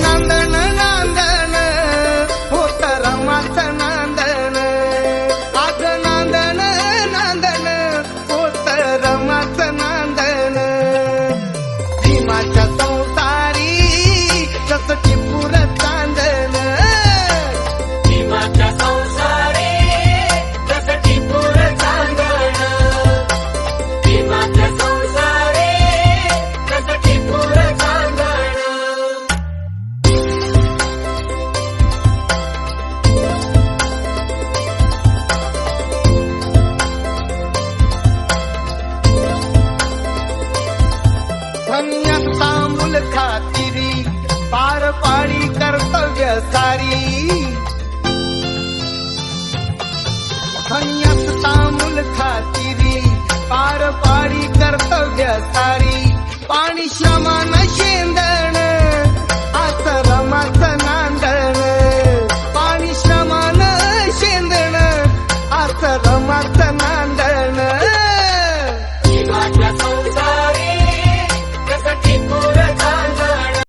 Nandana ध्वन्य Samuel खातिरी, पार पाडी कर्तव्य सारी। ध्वन्य Samuel खातिरी, पार पाडी कर्तव्य सारी। पाणी श्रमान शेंदण आश्रमाचं नांदण पाणी श्रमान शेंदण आश्रमाचं नांदण